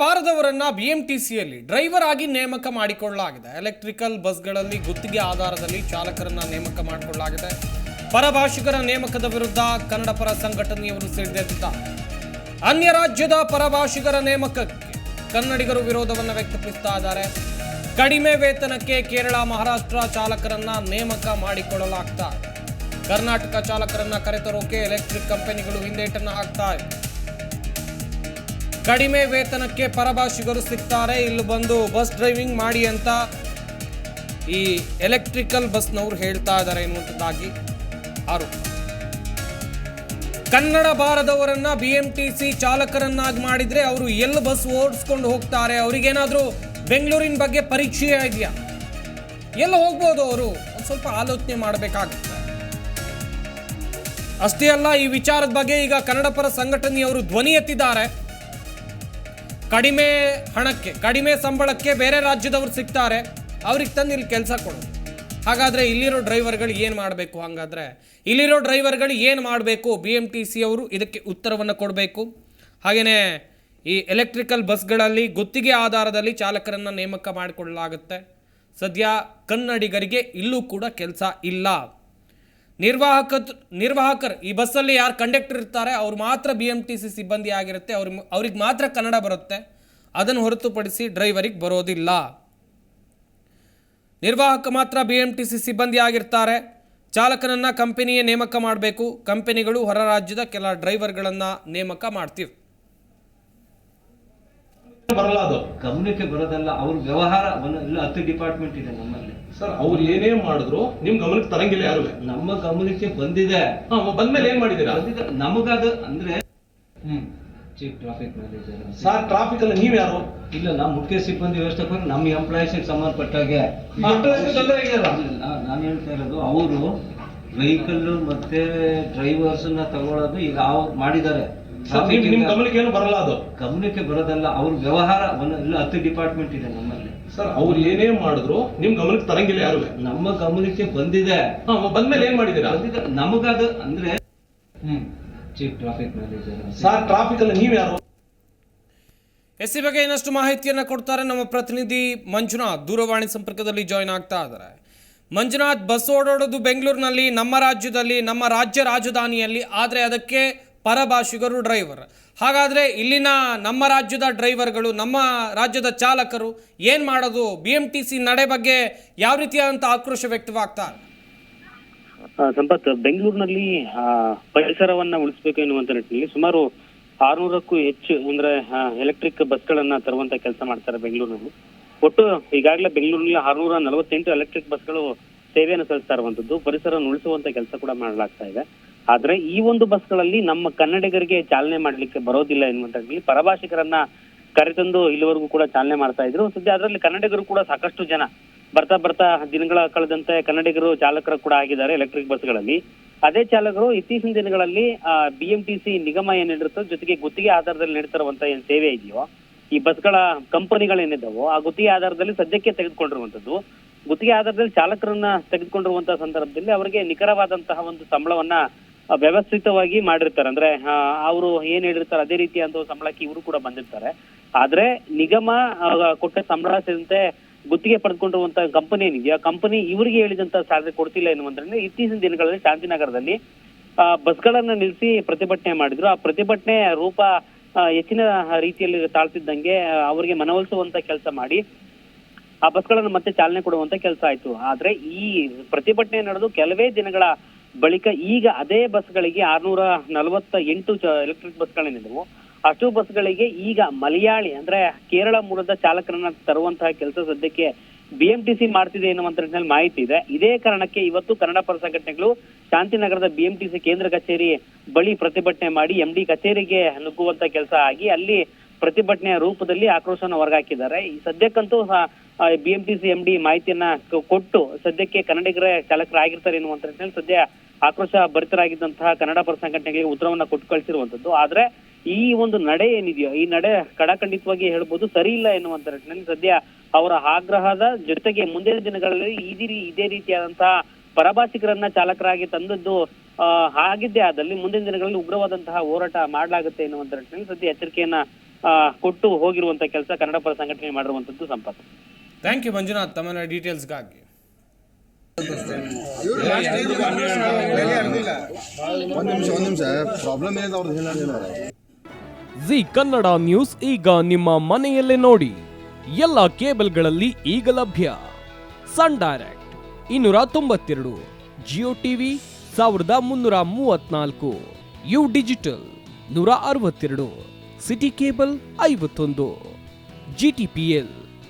ಬಾರದವರನ್ನ ಬಿಎಂಟಿಸಿಯಲ್ಲಿ driver ಆಗಿ ನೇಮಕ ಮಾಡಿಕೊಳ್ಳಲಾಗಿದೆ. ಎಲೆಕ್ಟ್ರಿಕಲ್ ಬಸ್ಗಳಲ್ಲಿ ಗುತ್ತಿಗೆ ಆಧಾರದಲ್ಲಿ ಚಾಲಕರನ್ನ ನೇಮಕ ಮಾಡಿಕೊಳ್ಳಲಾಗಿದೆ. ಪರಭಾಷಿಕರ ನೇಮಕದ ವಿರುದ್ಧ ಕನ್ನಡ ಪರ ಸಂಘಟನೆಯವರು ಸಿಡಿದೆದ್ದಿದ್ದಾರೆ ಅನ್ಯ ರಾಜ್ಯದ ಪರಭಾಷಿಗರ ನೇಮಕಕ್ಕೆ ಕನ್ನಡಿಗರು ವಿರೋಧವನ್ನು ವ್ಯಕ್ತಪಡಿಸ್ತಾ ಇದ್ದಾರೆ. ಕಡಿಮೆ ವೇತನಕ್ಕೆ ಕೇರಳ, ಮಹಾರಾಷ್ಟ್ರ ಚಾಲಕರನ್ನ ನೇಮಕ ಮಾಡಿಕೊಳ್ಳಲಾಗ್ತಾ ಕರ್ನಾಟಕ ಚಾಲಕರನ್ನ ಕರೆತರೋಕೆ ಎಲೆಕ್ಟ್ರಿಕ್ ಕಂಪನಿಗಳು ಹಿಂದೇಟನ್ನು ಹಾಕ್ತಾ ಇವೆ. ಕಡಿಮೆ ವೇತನಕ್ಕೆ ಪರಭಾಷಿಗರು ಸಿಗ್ತಾರೆ. ಇಲ್ಲಿ ಬಂದು ಬಸ್ ಡ್ರೈವಿಂಗ್ ಮಾಡಿ ಅಂತ ಈ ಎಲೆಕ್ಟ್ರಿಕಲ್ ಬಸ್ನವರು ಹೇಳ್ತಾ ಇದ್ದಾರೆ ಎನ್ನುವಂಥದ್ದಾಗಿ ಆರೋಪ. ಕನ್ನಡ ಬಾರದವರನ್ನ ಬಿ ಎಂ ಟಿ ಸಿ ಚಾಲಕರನ್ನಾಗಿ ಮಾಡಿದ್ರೆ ಅವರು ಎಲ್ಲಿ ಬಸ್ ಓಡಿಸ್ಕೊಂಡು ಹೋಗ್ತಾರೆ? ಅವರಿಗೇನಾದರೂ ಬೆಂಗಳೂರಿನ ಬಗ್ಗೆ ಪರೀಕ್ಷೆ ಇದೆಯಾ? ಎಲ್ಲ ಹೋಗ್ಬೋದು ಅವರು? ಒಂದು ಸ್ವಲ್ಪ ಆಲೋಚನೆ ಮಾಡಬೇಕಾಗುತ್ತೆ. ಅಷ್ಟೇ ಅಲ್ಲ, ಈ ವಿಚಾರದ ಬಗ್ಗೆ ಈಗ ಕನ್ನಡ ಪರ ಸಂಘಟನೆಯವರು ಧ್ವನಿ ಎತ್ತಿದ್ದಾರೆ. ಕಡಿಮೆ ಹಣಕ್ಕೆ, ಕಡಿಮೆ ಸಂಬಳಕ್ಕೆ ಬೇರೆ ರಾಜ್ಯದವರು ಸಿಗ್ತಾರೆ, ಅವ್ರಿಗೆ ತಂದು ಇಲ್ಲಿ ಕೆಲಸ ಕೊಡೋದು ಹಾಗಾದರೆ ಇಲ್ಲಿರೋ ಡ್ರೈವರ್ಗಳು ಏನು ಮಾಡಬೇಕು ಹಾಗಾದರೆ? ಇಲ್ಲಿರೋ ಡ್ರೈವರ್ಗಳು ಏನು ಮಾಡಬೇಕು? ಬಿ ಎಂ ಟಿ ಸಿ ಅವರು ಇದಕ್ಕೆ ಉತ್ತರವನ್ನು ಕೊಡಬೇಕು. ಹಾಗೆಯೇ ಈ ಎಲೆಕ್ಟ್ರಿಕಲ್ ಬಸ್ಗಳಲ್ಲಿ ಗುತ್ತಿಗೆ ಆಧಾರದಲ್ಲಿ ಚಾಲಕರನ್ನು ನೇಮಕ ಮಾಡಿಕೊಳ್ಳಲಾಗುತ್ತೆ. ಸದ್ಯ ಕನ್ನಡಿಗರಿಗೆ ಇಲ್ಲೂ ಕೂಡ ಕೆಲಸ ಇಲ್ಲ. ನಿರ್ವಾಹಕ ನಿರ್ವಾಹಕರು, ಈ ಬಸ್ಸಲ್ಲಿ ಯಾರು ಕಂಡಕ್ಟರ್ ಇರ್ತಾರೆ, ಅವ್ರು ಮಾತ್ರ ಬಿ ಎಂ ಟಿ ಸಿ ಸಿಬ್ಬಂದಿ ಆಗಿರುತ್ತೆ, ಅವ್ರ ಅವ್ರಿಗೆ ಮಾತ್ರ ಕನ್ನಡ ಬರುತ್ತೆ. ಅದನ್ನು ಹೊರತುಪಡಿಸಿ ಡ್ರೈವರಿಗೆ ಬರೋದಿಲ್ಲ. ನಿರ್ವಾಹಕ ಮಾತ್ರ ಬಿ ಎಂ ಟಿ ಸಿ ಸಿಬ್ಬಂದಿ ಆಗಿರ್ತಾರೆ. ಚಾಲಕನನ್ನು ಕಂಪನಿಯೇ ನೇಮಕ ಮಾಡಬೇಕು. ಕಂಪನಿಗಳು ಹೊರ ರಾಜ್ಯದ ಕೆಲ ಡ್ರೈವರ್ಗಳನ್ನು ನೇಮಕ ಮಾಡ್ತೀವಿ. ಬರಲ್ಲ ಅದು ಗಮನಕ್ಕೆ ಬರೋದಲ್ಲ ಅವ್ರ ವ್ಯವಹಾರ ಹತ್ತು ಡಿಪಾರ್ಟ್ಮೆಂಟ್ ಇದೆ ನಮ್ಮಲ್ಲಿ. ಸರ್ ಅವ್ರು ಏನೇ ಮಾಡಿದ್ರು ನಿಮ್ ಗಮನಕ್ಕೆ ತರಂಗಿಲ್ಲ ಯಾರು? ನಮ್ಮ ಗಮನಕ್ಕೆ ಬಂದಿದೆ. ಬಂದ್ಮೇಲೆ ಏನ್ ಮಾಡಿದೀರಾ ನಮಗದು ಅಂದ್ರೆ ಹ್ಮ್. Chief traffic manager sir traffic ಅಲ್ಲಿ ನೀವ್ ಯಾರು? ಇಲ್ಲ ನಮ್ಮ ಮುಖ್ಯ ಸಿಬ್ಬಂದಿ ವ್ಯವಸ್ಥಾಪಕರು ನಮ್ಮ ಎಂಪ್ಲಾಯೀಸ್ ಸಂಬಂಧಪಟ್ಟಾಗೆ? ನಾನು ಹೇಳ್ತಾ ಇರೋದು ಅವರು ವೆಹಿಕಲ್ ಮತ್ತೆ ಡ್ರೈವರ್ಸ್ನ ತಗೊಳ್ಳೋದು ಈಗ ಮಾಡಿದ್ದಾರೆ. ನಿಮ್ ಗಮನಕ್ಕೆ ಏನು ಬರಲ್ಲ ಅದು. ಗಮನಕ್ಕೆ ಬರೋದಲ್ಲ ಅವ್ರ ವ್ಯವಹಾರ ಇಲ್ಲ ಹತ್ತು ಡಿಪಾರ್ಟ್ಮೆಂಟ್ ಇದೆ ನಮ್ಮಲ್ಲಿ. ಸರ್ ಅವ್ರು ಏನೇ ಮಾಡಿದ್ರು ನಿಮ್ ಗಮನಕ್ಕೆ ತರಂಗಿಲ್ಲ ಯಾರು? ನಮ್ಮ ಗಮನಕ್ಕೆ ಬಂದಿದೆ. ಬಂದ್ಮೇಲೆ ಏನ್ ಮಾಡಿದೀರಾ? ಬಂದಿದೆ. ನಮಗದು ಅಂದ್ರೆ chief traffic manager sir traffic ಅಲ್ಲಿ ನೀವ್ ಯಾರು? ಎಸ್ ಸಿ ಬಗ್ಗೆ ಇನ್ನಷ್ಟು ಮಾಹಿತಿಯನ್ನು ಕೊಡ್ತಾರೆ ನಮ್ಮ ಪ್ರತಿನಿಧಿ ಮಂಜುನಾಥ್. ದೂರವಾಣಿ ಸಂಪರ್ಕದಲ್ಲಿ ಜಾಯ್ನ್ ಆಗ್ತಾ ಇದ್ದಾರೆ. ಮಂಜುನಾಥ್ ಬಸ್ ಓಡಾಡೋದು ಬೆಂಗಳೂರಿನಲ್ಲಿ ನಮ್ಮ ರಾಜ್ಯದಲ್ಲಿ ನಮ್ಮ ರಾಜ್ಯ ರಾಜಧಾನಿಯಲ್ಲಿ. ಆದರೆ ಅದಕ್ಕೆ ಪರಭಾಷಿಗರು ಡ್ರೈವರ್ ಹಾಗಾದರೆ ಇಲ್ಲಿನ ನಮ್ಮ ರಾಜ್ಯದ ಡ್ರೈವರ್ಗಳು ನಮ್ಮ ರಾಜ್ಯದ ಚಾಲಕರು ಏನು ಮಾಡೋದು? ಬಿ ಎಂ ಟಿ ಸಿ ನಡೆ ಬಗ್ಗೆ ಯಾವ ರೀತಿಯಾದಂಥ ಆಕ್ರೋಶ ವ್ಯಕ್ತವಾಗ್ತಾ? ಸಂಪತ್, ಬೆಂಗಳೂರಿನಲ್ಲಿ ಪರಿಸರವನ್ನ ಉಳಿಸಬೇಕು ಎನ್ನುವಂತ ನಿಟ್ಟಿನಲ್ಲಿ ಸುಮಾರು ಆರ್ನೂರಕ್ಕೂ ಹೆಚ್ಚು, ಅಂದ್ರೆ ಎಲೆಕ್ಟ್ರಿಕ್ ಬಸ್ಗಳನ್ನ ತರುವಂತ ಕೆಲಸ ಮಾಡ್ತಾರೆ ಬೆಂಗಳೂರಿನಲ್ಲಿ. ಒಟ್ಟು ಈಗಾಗಲೇ ಬೆಂಗಳೂರಿನಲ್ಲಿ ಆರ್ನೂರ ನಲವತ್ತೆಂಟು ಎಲೆಕ್ಟ್ರಿಕ್ ಬಸ್ಗಳು ಸೇವೆಯನ್ನು ಸಲ್ಲಿಸ್ತಾ ಇರುವಂತದ್ದು. ಪರಿಸರವನ್ನು ಉಳಿಸುವಂತ ಕೆಲಸ ಕೂಡ ಮಾಡಲಾಗ್ತಾ ಇದೆ. ಆದ್ರೆ ಈ ಒಂದು ಬಸ್ಗಳಲ್ಲಿ ನಮ್ಮ ಕನ್ನಡಿಗರಿಗೆ ಚಾಲನೆ ಮಾಡ್ಲಿಕ್ಕೆ ಬರೋದಿಲ್ಲ ಎನ್ನುವಂಥದ್ದು ಪರಭಾಷಿಕರನ್ನ ಕರೆತಂದು ಇಲ್ಲಿವರೆಗೂ ಕೂಡ ಚಾಲನೆ ಮಾಡ್ತಾ ಇದ್ರು. ಸದ್ಯ ಅದರಲ್ಲಿ ಕನ್ನಡಿಗರು ಕೂಡ ಸಾಕಷ್ಟು ಜನ ಬರ್ತಾ ಬರ್ತಾ ದಿನಗಳ ಕಳೆದಂತೆ ಕನ್ನಡಿಗರು, ಚಾಲಕರು ಕೂಡ ಆಗಿದ್ದಾರೆ ಎಲೆಕ್ಟ್ರಿಕ್ ಬಸ್ಗಳಲ್ಲಿ. ಅದೇ ಚಾಲಕರು ಇತ್ತೀಚಿನ ದಿನಗಳಲ್ಲಿ ಬಿ ಎಂ ಟಿ ಸಿ ನಿಗಮ ಏನಿರುತ್ತೋ ಜೊತೆಗೆ ಗುತ್ತಿಗೆ ಆಧಾರದಲ್ಲಿ ನೀಡ್ತಿರುವಂತ ಏನ್ ಸೇವೆ ಇದೆಯೋ, ಈ ಬಸ್ಗಳ ಕಂಪನಿಗಳೇನಿದ್ದಾವೋ ಆ ಗುತ್ತಿಗೆ ಆಧಾರದಲ್ಲಿ ಸದ್ಯಕ್ಕೆ ತೆಗೆದುಕೊಂಡಿರುವಂತದ್ದು ಗುತ್ತಿಗೆ ಆಧಾರದಲ್ಲಿ ಚಾಲಕರನ್ನ ತೆಗೆದುಕೊಂಡಿರುವಂತಹ ಸಂದರ್ಭದಲ್ಲಿ ಅವರಿಗೆ ನಿಖರವಾದಂತಹ ಒಂದು ಸಂಬಳವನ್ನ ವ್ಯವಸ್ಥಿತವಾಗಿ ಮಾಡಿರ್ತಾರೆ. ಅಂದ್ರೆ ಅವರು ಏನ್ ಹೇಳಿರ್ತಾರೆ ಅದೇ ರೀತಿ ಅಂತ ಸಂಬಳಕ್ಕೆ ಇವರು ಕೂಡ ಬಂದಿರ್ತಾರೆ. ಆದ್ರೆ ನಿಗಮ ಕೊಟ್ಟ ಸಂಬಳ ಸೇರಿದಂತೆ ಗುತ್ತಿಗೆ ಪಡೆದುಕೊಂಡಿರುವಂತ ಕಂಪನಿ ಏನಿದೆಯಾ ಕಂಪನಿ ಇವರಿಗೆ ಹೇಳಿದಂತ ಸ್ಯಾಲರಿ ಕೊಡ್ತಿಲ್ಲ ಎನ್ನುವಂದ್ರೆ ಇತ್ತೀಚಿನ ದಿನಗಳಲ್ಲಿ ಶಾಂತಿನಗರದಲ್ಲಿ ಆ, ಬಸ್ಗಳನ್ನ ನಿಲ್ಲಿಸಿ ಪ್ರತಿಭಟನೆ ಮಾಡಿದ್ರು. ಆ ಪ್ರತಿಭಟನೆ ರೂಪ ಹೆಚ್ಚಿನ ರೀತಿಯಲ್ಲಿ ತಾಳ್ತಿದ್ದಂಗೆ ಅವರಿಗೆ ಮನವೊಲಿಸುವಂತ ಕೆಲಸ ಮಾಡಿ ಆ ಬಸ್ಗಳನ್ನು ಮತ್ತೆ ಚಾಲನೆ ಕೊಡುವಂತ ಕೆಲಸ ಆಯ್ತು. ಆದ್ರೆ ಈ ಪ್ರತಿಭಟನೆ ನಡೆದು ಕೆಲವೇ ದಿನಗಳ ಬಳಿಕ ಈಗ ಅದೇ ಬಸ್ಗಳಿಗೆ ಆರ್ನೂರ ನಲವತ್ತ ಎಂಟು ಎಲೆಕ್ಟ್ರಿಕ್ ಬಸ್ಗಳೇನಿದ್ದವು ಅಷ್ಟು ಬಸ್ಗಳಿಗೆ ಈಗ ಮಲಯಾಳಿ ಅಂದ್ರೆ ಕೇರಳ ಮೂಲದ ಚಾಲಕರನ್ನ ತರುವಂತಹ ಕೆಲಸ ಸದ್ಯಕ್ಕೆ ಬಿಎಂಟಿಸಿ ಮಾಡ್ತಿದೆ ಎನ್ನುವಂತ ಮಾಹಿತಿ ಇದೆ. ಇದೇ ಕಾರಣಕ್ಕೆ ಇವತ್ತು ಕನ್ನಡ ಪರ ಸಂಘಟನೆಗಳು ಶಾಂತಿನಗರದ ಬಿಎಂಟಿಸಿ ಕೇಂದ್ರ ಕಚೇರಿ ಬಳಿ ಪ್ರತಿಭಟನೆ ಮಾಡಿ ಎಂಡಿ ಕಚೇರಿಗೆ ನುಗ್ಗುವಂತ ಕೆಲಸ ಆಗಿ ಅಲ್ಲಿ ಪ್ರತಿಭಟನೆಯ ರೂಪದಲ್ಲಿ ಆಕ್ರೋಶವನ್ನು ಹೊರಗಾಕಿದ್ದಾರೆ. ಈ ಸದ್ಯಕ್ಕಂತೂ ಬಿಎಂಟಿಸಿ ಎಂಡಿ ಮಾಹಿತಿಯನ್ನ ಕೊಟ್ಟು ಸದ್ಯಕ್ಕೆ ಕನ್ನಡಿಗರ ಚಾಲಕರಾಗಿರ್ತಾರೆ ಎನ್ನುವಂತ ನಿಟ್ಟಿನಲ್ಲಿ ಸದ್ಯ ಆಕ್ರೋಶ ಭರಿತರಾಗಿದ್ದಂತಹ ಕನ್ನಡ ಪರ ಸಂಘಟನೆಗಳಿಗೆ ಉತ್ತರವನ್ನ ಕೊಟ್ಟು ಕಳಿಸಿರುವಂತದ್ದು. ಆದ್ರೆ ಈ ಒಂದು ನಡೆ ಏನಿದೆಯೋ, ಈ ನಡೆ ಕಡಾಖಂಡಿತವಾಗಿ ಹೇಳ್ಬೋದು ಸರಿ ಇಲ್ಲ ಎನ್ನುವಂತ ನಿಟ್ಟಿನಲ್ಲಿ ಸದ್ಯ ಅವರ ಆಗ್ರಹದ ಜೊತೆಗೆ ಮುಂದಿನ ದಿನಗಳಲ್ಲಿ ಇದೇ ಇದೇ ರೀತಿಯಾದಂತಹ ಪರಭಾಷಿಕರನ್ನ ಚಾಲಕರಾಗಿ ತಂದದ್ದು ಆಗಿದ್ದೇ ಆದಲ್ಲಿ ಮುಂದಿನ ದಿನಗಳಲ್ಲಿ ಉಗ್ರವಾದಂತಹ ಹೋರಾಟ ಮಾಡಲಾಗುತ್ತೆ ಎನ್ನುವಂತ ನಿಟ್ಟಿನಲ್ಲಿ ಸದ್ಯ ಎಚ್ಚರಿಕೆಯನ್ನ ಕೊಟ್ಟು ಹೋಗಿರುವಂತ ಕೆಲಸ ಕನ್ನಡ ಪರ ಸಂಘಟನೆ ಮಾಡಿರುವಂತದ್ದು ಸಂಪತ್ ಥ್ಯಾಂಕ್ ಯು ಮಂಜುನಾಥ್ ತಮ್ಮ ಡೀಟೇಲ್ಸ್ಗಾಗಿ ಒಂದ್ ನಿಮಿಷ ಒಂದ್ ನಿಮಿಷ. ಪ್ರಾಬ್ಲಮ್ ಏನಿದೆ ಅವ್ರದ್ದು ಹೇಳಿ ಜಿ ಕನ್ನಡ ನ್ಯೂಸ್ ಈಗ ನಿಮ್ಮ ಮನೆಯಲ್ಲೇ ನೋಡಿ. ಎಲ್ಲ ಕೇಬಲ್ಗಳಲ್ಲಿ ಈಗ ಲಭ್ಯ. ಸನ್ ಡೈರೆಕ್ಟ್ ಇನ್ನೂರ ತೊಂಬತ್ತೆರಡು. ಜಿಯೋ ಟಿವಿ ಸಾವಿರದ ಮುನ್ನೂರ ಮೂವತ್ನಾಲ್ಕು ಯು ಡಿಜಿಟಲ್ ನೂರ ಅರವತ್ತೆರಡು. ಸಿಟಿ ಕೇಬಲ್ ಐವತ್ತೊಂದು. G T P L